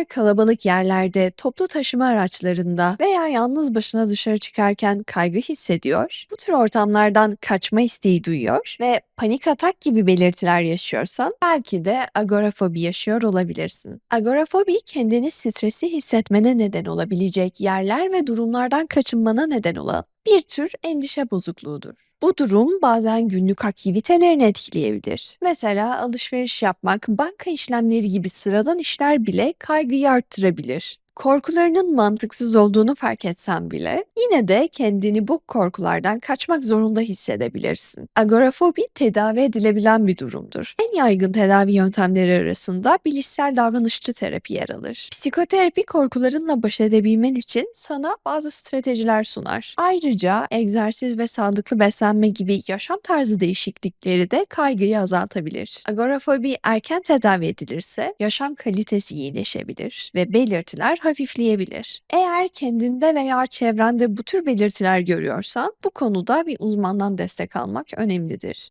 Eğer kalabalık yerlerde, toplu taşıma araçlarında veya yalnız başına dışarı çıkarken kaygı hissediyor, bu tür ortamlardan kaçma isteği duyuyor ve panik atak gibi belirtiler yaşıyorsan belki de agorafobi yaşıyor olabilirsin. Agorafobi kendini stresli hissetmene neden olabilecek yerler ve durumlardan kaçınmana neden olan bir tür endişe bozukluğudur. Bu durum bazen günlük aktivitelerini etkileyebilir. Mesela alışveriş yapmak, banka işlemleri gibi sıradan işler bile kaygıyı arttırabilir. Korkularının mantıksız olduğunu fark etsen bile yine de kendini bu korkulardan kaçmak zorunda hissedebilirsin. Agorafobi tedavi edilebilen bir durumdur. En yaygın tedavi yöntemleri arasında bilişsel davranışçı terapi yer alır. Psikoterapi korkularınla baş edebilmen için sana bazı stratejiler sunar. Ayrıca egzersiz ve sağlıklı beslenme gibi yaşam tarzı değişiklikleri de kaygıyı azaltabilir. Agorafobi erken tedavi edilirse yaşam kalitesi iyileşebilir ve belirtiler hafifleyebilir. Eğer kendinde veya çevrende bu tür belirtiler görüyorsan bu konuda bir uzmandan destek almak önemlidir.